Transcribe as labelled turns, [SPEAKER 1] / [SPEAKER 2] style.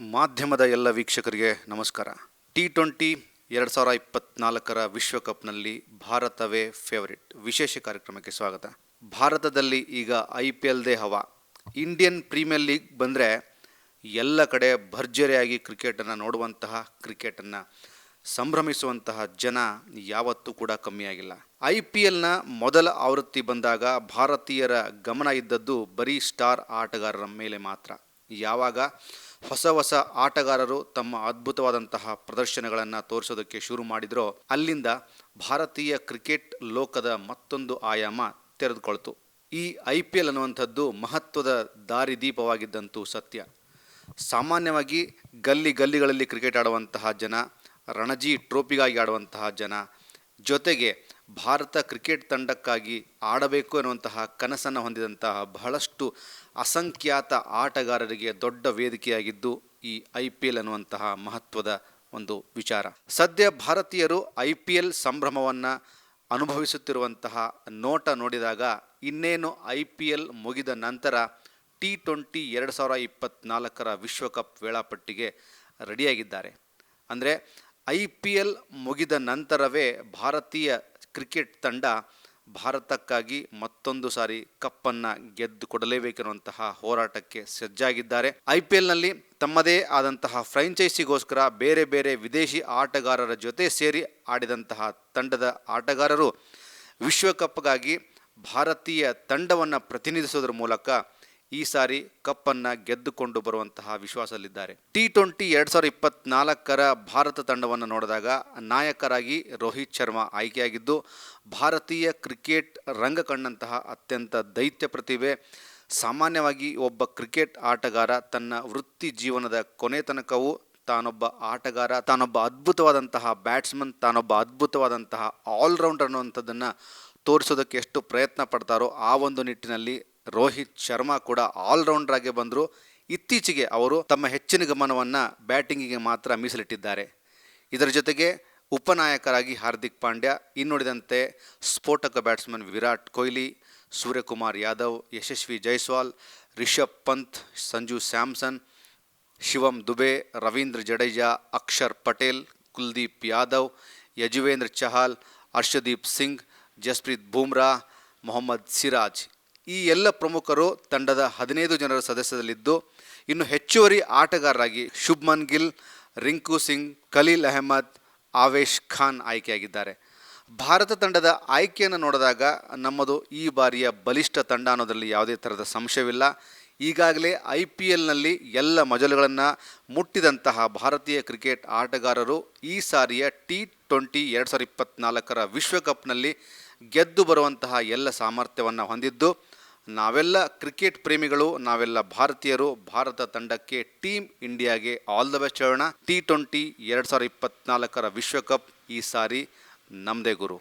[SPEAKER 1] ಮಾಧ್ಯಮದ ಎಲ್ಲ ವೀಕ್ಷಕರಿಗೆ ನಮಸ್ಕಾರ. ಟಿ ಟ್ವೆಂಟಿ ಎರಡು ಸಾವಿರ ಇಪ್ಪತ್ನಾಲ್ಕರ ವಿಶ್ವಕಪ್ನಲ್ಲಿ ಭಾರತವೇ ಫೇವರಿಟ್ ವಿಶೇಷ ಕಾರ್ಯಕ್ರಮಕ್ಕೆ ಸ್ವಾಗತ. ಭಾರತದಲ್ಲಿ ಈಗ ಐ ಪಿ ಎಲ್ದೇ ಹವಾ. ಇಂಡಿಯನ್ ಪ್ರೀಮಿಯರ್ ಲೀಗ್ ಬಂದರೆ ಎಲ್ಲ ಕಡೆ ಭರ್ಜರಿಯಾಗಿ ಕ್ರಿಕೆಟನ್ನು ನೋಡುವಂತಹ, ಕ್ರಿಕೆಟನ್ನು ಸಂಭ್ರಮಿಸುವಂತಹ ಜನ ಯಾವತ್ತೂ ಕೂಡ ಕಮ್ಮಿಯಾಗಿಲ್ಲ ಐ ಪಿ ಎಲ್ನ ಮೊದಲ ಆವೃತ್ತಿ ಬಂದಾಗ ಭಾರತೀಯರ ಗಮನ ಇದ್ದದ್ದು ಬರೀ ಸ್ಟಾರ್ ಆಟಗಾರರ ಮೇಲೆ ಮಾತ್ರ. ಯಾವಾಗ ಹೊಸ ಹೊಸ ಆಟಗಾರರು ತಮ್ಮ ಅದ್ಭುತವಾದಂತಹ ಪ್ರದರ್ಶನಗಳನ್ನು ತೋರಿಸೋದಕ್ಕೆ ಶುರು ಮಾಡಿದ್ರೋ ಅಲ್ಲಿಂದ ಭಾರತೀಯ ಕ್ರಿಕೆಟ್ ಲೋಕದ ಮತ್ತೊಂದು ಆಯಾಮ ತೆರೆದುಕೊಳ್ತು. ಈ ಐ ಪಿ ಎಲ್ ಅನ್ನುವಂಥದ್ದು ಮಹತ್ವದ ದಾರಿದೀಪವಾಗಿದ್ದಂತೂ ಸತ್ಯ. ಸಾಮಾನ್ಯವಾಗಿ ಗಲ್ಲಿ ಗಲ್ಲಿಗಳಲ್ಲಿ ಕ್ರಿಕೆಟ್ ಆಡುವಂತಹ ಜನ, ರಣಜಿ ಟ್ರೋಫಿಗಾಗಿ ಆಡುವಂತಹ ಜನ ಜೊತೆಗೆ ಭಾರತ ಕ್ರಿಕೆಟ್ ತಂಡಕ್ಕಾಗಿ ಆಡಬೇಕು ಎನ್ನುವಂತಹ ಕನಸನ್ನು ಹೊಂದಿದಂತಹ ಬಹಳಷ್ಟು ಅಸಂಖ್ಯಾತ ಆಟಗಾರರಿಗೆ ದೊಡ್ಡ ವೇದಿಕೆಯಾಗಿದ್ದು ಈ ಐ ಪಿ ಎಲ್ ಅನ್ನುವಂತಹ ಮಹತ್ವದ ಒಂದು ವಿಚಾರ. ಸದ್ಯ ಭಾರತೀಯರು ಐ ಪಿ ಎಲ್ ಸಂಭ್ರಮವನ್ನು ಅನುಭವಿಸುತ್ತಿರುವಂತಹ ನೋಟ ನೋಡಿದಾಗ ಇನ್ನೇನು ಐ ಪಿ ಎಲ್ ಮುಗಿದ ನಂತರ ಟಿ ಟ್ವೆಂಟಿ ಎರಡು ಸಾವಿರ ಇಪ್ಪತ್ತ್ನಾಲ್ಕರ ವಿಶ್ವಕಪ್ ವೇಳಾಪಟ್ಟಿಗೆ ರೆಡಿಯಾಗಿದ್ದಾರೆ. ಅಂದರೆ ಐ ಪಿ ಎಲ್ ಮುಗಿದ ನಂತರವೇ ಭಾರತೀಯ ಕ್ರಿಕೆಟ್ ತಂಡ ಭಾರತಕ್ಕಾಗಿ ಮತ್ತೊಂದು ಸಾರಿ ಕಪ್ಪನ್ನು ಗೆದ್ದು ಕೊಡಲೇಬೇಕೆನ್ನುವಂತಹ ಹೋರಾಟಕ್ಕೆ ಸಜ್ಜಾಗಿದ್ದಾರೆ. ಐ ಪಿ ಎಲ್ನಲ್ಲಿ ತಮ್ಮದೇ ಆದಂತಹ ಫ್ರಾಂಚೈಸಿಗೋಸ್ಕರ ಬೇರೆ ಬೇರೆ ವಿದೇಶಿ ಆಟಗಾರರ ಜೊತೆ ಸೇರಿ ಆಡಿದಂತಹ ತಂಡದ ಆಟಗಾರರು ವಿಶ್ವಕಪ್ಗಾಗಿ ಭಾರತೀಯ ತಂಡವನ್ನು ಪ್ರತಿನಿಧಿಸೋದ್ರ ಮೂಲಕ ಈ ಸಾರಿ ಕಪ್ಪನ್ನು ಗೆದ್ದುಕೊಂಡು ಬರುವಂತಹ ವಿಶ್ವಾಸದಲ್ಲಿದ್ದಾರೆ. ಟಿ ಟ್ವೆಂಟಿ ಎರಡು ಸಾವಿರದ ಇಪ್ಪತ್ನಾಲ್ಕರ ಭಾರತ ತಂಡವನ್ನು ನೋಡಿದಾಗ ನಾಯಕರಾಗಿ ರೋಹಿತ್ ಶರ್ಮಾ ಆಯ್ಕೆಯಾಗಿದ್ದು, ಭಾರತೀಯ ಕ್ರಿಕೆಟ್ ರಂಗ ಕಂಡಂತಹ ಅತ್ಯಂತ ದೈತ್ಯ ಪ್ರತಿಭೆ. ಸಾಮಾನ್ಯವಾಗಿ ಒಬ್ಬ ಕ್ರಿಕೆಟ್ ಆಟಗಾರ ತನ್ನ ವೃತ್ತಿ ಜೀವನದ ಕೊನೆ ತನಕವೂ ತಾನೊಬ್ಬ ಆಟಗಾರ, ತಾನೊಬ್ಬ ಅದ್ಭುತವಾದಂತಹ ಬ್ಯಾಟ್ಸ್ಮನ್, ತಾನೊಬ್ಬ ಅದ್ಭುತವಾದಂತಹ ಆಲ್ರೌಂಡರ್ ಅನ್ನುವಂಥದ್ದನ್ನು ತೋರಿಸೋದಕ್ಕೆ ಎಷ್ಟು ಪ್ರಯತ್ನ ಪಡ್ತಾರೋ ಆ ಒಂದು ನಿಟ್ಟಿನಲ್ಲಿ ರೋಹಿತ್ ಶರ್ಮಾ ಕೂಡ ಆಲ್ರೌಂಡರ್ ಆಗಿ ಬಂದರು. ಇತ್ತೀಚೆಗೆ ಅವರು ತಮ್ಮ ಹೆಚ್ಚಿನ ಗಮನವನ್ನು ಬ್ಯಾಟಿಂಗಿಗೆ ಮಾತ್ರ ಮೀಸಲಿಟ್ಟಿದ್ದಾರೆ. ಇದರ ಜೊತೆಗೆ ಉಪನಾಯಕರಾಗಿ ಹಾರ್ದಿಕ್ ಪಾಂಡ್ಯ, ಇನ್ನುಳಿದಂತೆ ಸ್ಫೋಟಕ ಬ್ಯಾಟ್ಸ್ಮನ್ ವಿರಾಟ್ ಕೊಹ್ಲಿ, ಸೂರ್ಯಕುಮಾರ್ ಯಾದವ್, ಯಶಸ್ವಿ ಜೈಸ್ವಾಲ್, ರಿಷಬ್ ಪಂತ್, ಸಂಜು ಸ್ಯಾಮ್ಸನ್, ಶಿವಂ ದುಬೆ, ರವೀಂದ್ರ ಜಡೇಜಾ, ಅಕ್ಷರ್ ಪಟೇಲ್, ಕುಲ್ದೀಪ್ ಯಾದವ್, ಯಜುವೇಂದ್ರ ಚಹಲ್ ಹರ್ಷದೀಪ್ ಸಿಂಗ್, ಜಸ್ಪ್ರೀತ್ ಬೂಮ್ರಾ, ಮೊಹಮ್ಮದ್ ಸಿರಾಜ್. ಈ ಎಲ್ಲ ಪ್ರಮುಖರು ತಂಡದ ಹದಿನೈದು ಜನರ ಸದಸ್ಯದಲ್ಲಿದ್ದು ಇನ್ನು ಹೆಚ್ಚುವರಿ ಆಟಗಾರರಾಗಿ ಶುಭ್ಮನ್ ಗಿಲ್, ರಿಂಕು ಸಿಂಗ್, ಖಲೀಲ್ ಅಹಮದ್, ಆವೇಶ್ ಖಾನ್ ಆಯ್ಕೆಯಾಗಿದ್ದಾರೆ. ಭಾರತ ತಂಡದ ಆಯ್ಕೆಯನ್ನು ನೋಡಿದಾಗ ನಮ್ಮದು ಈ ಬಾರಿಯ ಬಲಿಷ್ಠ ತಂಡ ಅನ್ನೋದರಲ್ಲಿ ಯಾವುದೇ ಥರದ ಸಂಶಯವಿಲ್ಲ. ಈಗಾಗಲೇ ಐ ಪಿ ಎಲ್ನಲ್ಲಿ ಎಲ್ಲ ಮಜಲುಗಳನ್ನು ಮುಟ್ಟಿದಂತಹ ಭಾರತೀಯ ಕ್ರಿಕೆಟ್ ಆಟಗಾರರು ಈ ಸಾರಿಯ ಟಿ ಟ್ವೆಂಟಿ ಎರಡು ಸಾವಿರದ ಇಪ್ಪತ್ತ್ನಾಲ್ಕರ ವಿಶ್ವಕಪ್ನಲ್ಲಿ ಗೆದ್ದು ಬರುವಂತಹ ಎಲ್ಲ ಸಾಮರ್ಥ್ಯವನ್ನು ಹೊಂದಿದ್ದು ನಾವೆಲ್ಲ ಕ್ರಿಕೆಟ್ ಪ್ರೇಮಿಗಳು, ನಾವೆಲ್ಲ ಭಾರತೀಯರು, ಭಾರತ ತಂಡಕ್ಕೆ ಟೀಮ್ ಇಂಡಿಯಾಗೆ ಆಲ್ ದ ಬೆಸ್ಟ್ ಹೇಳೋಣ. ಟಿ ಟ್ವೆಂಟಿ ಎರಡು ಸಾವಿರದ ಇಪ್ಪತ್ನಾಲ್ಕರ ವಿಶ್ವಕಪ್ ಈ ಸಾರಿ ನಮ್ಮದೇ ಗುರು.